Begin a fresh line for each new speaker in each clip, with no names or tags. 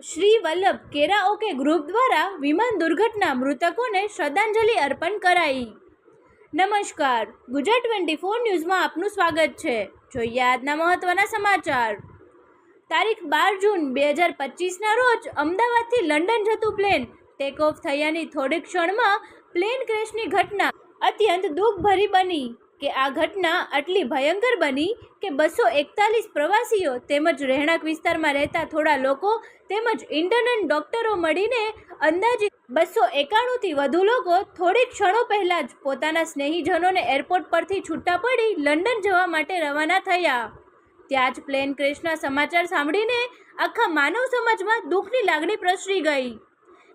Shri Vallabh કેરાઓકે group દ્વારા વિમાન દુર્ઘટના મૃતકોને શ્રદ્ધાંજલિ અર્પણ કરાઈ. નમસ્કાર. ગુજરાત ટ્વેન્ટી ફોર ન્યૂઝમાં આપનું સ્વાગત છે. જોઈએ આજના મહત્ત્વના સમાચાર. તારીખ બાર જૂન બે હજાર પચીસના રોજ અમદાવાદથી લંડન જતું પ્લેન ટેક ઓફ થયાની થોડીક ક્ષણમાં પ્લેન ક્રેશની ઘટના અત્યંત દુઃખભરી બની. કે આ ઘટના આટલી ભયંકર બની કે બસો એકતાલીસ પ્રવાસીઓ તેમજ રહેણાંક વિસ્તારમાં રહેતા થોડા લોકો તેમજ ઇન્ટર્નલ ડોક્ટરો મળીને અંદાજિત બસો એકાણુંથી વધુ લોકો થોડી ક્ષણો પહેલાં જ પોતાના સ્નેહીજનોને એરપોર્ટ પરથી છૂટા પડી લંડન જવા માટે રવાના થયા. ત્યાં જ પ્લેન ક્રેશના સમાચાર સાંભળીને આખા માનવ સમાજમાં દુઃખની લાગણી પ્રસરી ગઈ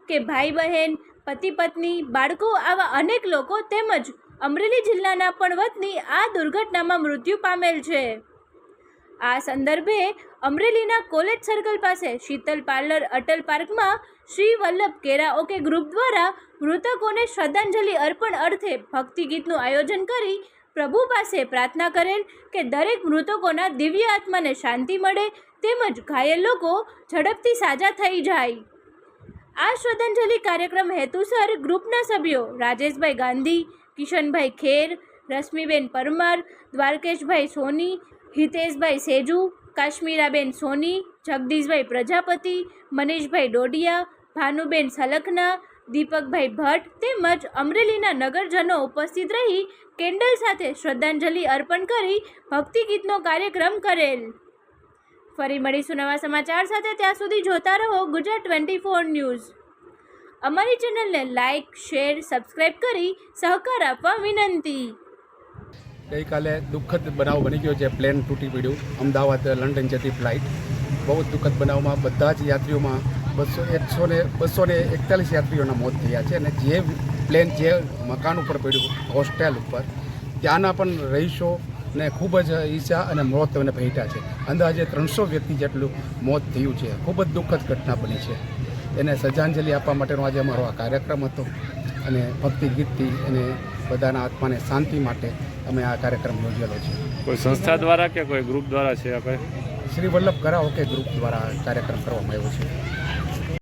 કે ભાઈ બહેન, પતિ પત્ની, બાળકો આવા અનેક લોકો તેમજ અમરેલી જિલ્લાના પણ વતની આ દુર્ઘટનામાં મૃત્યુ પામેલ છે. આ સંદર્ભે અમરેલીના કોલેજ સર્કલ પાસે શીતલ પાર્લર, અટલ પાર્કમાં શ્રી વલ્લભ કેરાઓકે ગ્રુપ દ્વારા મૃતકોને શ્રદ્ધાંજલિ અર્પણ અર્થે ભક્તિ ગીતનું આયોજન કરી પ્રભુ પાસે પ્રાર્થના કરેલ કે દરેક મૃતકોના દિવ્ય આત્માને શાંતિ મળે તેમજ ઘાયલ લોકો ઝડપથી સાજા થઈ જાય. આ શ્રદ્ધાંજલિ કાર્યક્રમ હેતુસર ગ્રુપના સભ્યો રાજેશભાઈ ગાંધી કિશનભાઈ ખેર, રશ્મિબેન પરમાર, દ્વારકેશભાઈ સોની, હિતેશભાઈ સેજુ, કાશ્મીરાબેન સોની, જગદીશભાઈ પ્રજાપતિ, મનીષભાઈ ડોડિયા, ભાનુબેન સલખના, દીપકભાઈ ભટ્ટ તેમજ અમરેલીના નગરજનો ઉપસ્થિત રહી કેન્ડલ સાથે શ્રદ્ધાંજલિ અર્પણ કરી ભક્તિ ગીતનો કાર્યક્રમ કરેલ. ફરી મળીશું નવા સમાચાર સાથે, ત્યાં સુધી જોતા રહો ગુજરાત ટ્વેન્ટી ફોર ન્યૂઝ. અમારી ચેનલને લાઇક શેર, સબસ્ક્રાઇબ કરી સહકાર આપવા વિનંતી.
ગઈકાલે દુઃખદ બનાવ બની ગયો છે પ્લેન તૂટી પડ્યું. અમદાવાદ લંડન જતી ફ્લાઇટ. બહુ જ દુઃખદ બનાવમાં બધા જ યાત્રીઓમાં બસો એકસો ને બસો ને એકતાલીસ યાત્રીઓના મોત થયા છે અને જે પ્લેન જે મકાન ઉપર પડ્યું, હોસ્ટેલ ઉપર, ત્યાંના પણ રહીશો ને ખૂબ જ ઈચ્છા અને મોત અને ભેટ્યા છે. અંદાજે ત્રણસો વ્યક્તિ જેટલું મોત થયું છે. ખૂબ જ દુઃખદ ઘટના બની છે. એને શ્રદ્ધાંજલિ આપવા માટેનો આજે અમારો આ કાર્યક્રમ હતો અને ભક્તિ ગીતથી અને બધાના આત્માને શાંતિ માટે અમે આ કાર્યક્રમ યોજેલો છે.
કોઈ સંસ્થા દ્વારા કે કોઈ ગ્રુપ દ્વારા છે આ કોઈ?
શ્રી વલ્લભ કરાઓકે ગ્રુપ દ્વારા કાર્યક્રમ કરવામાં આવ્યો છે.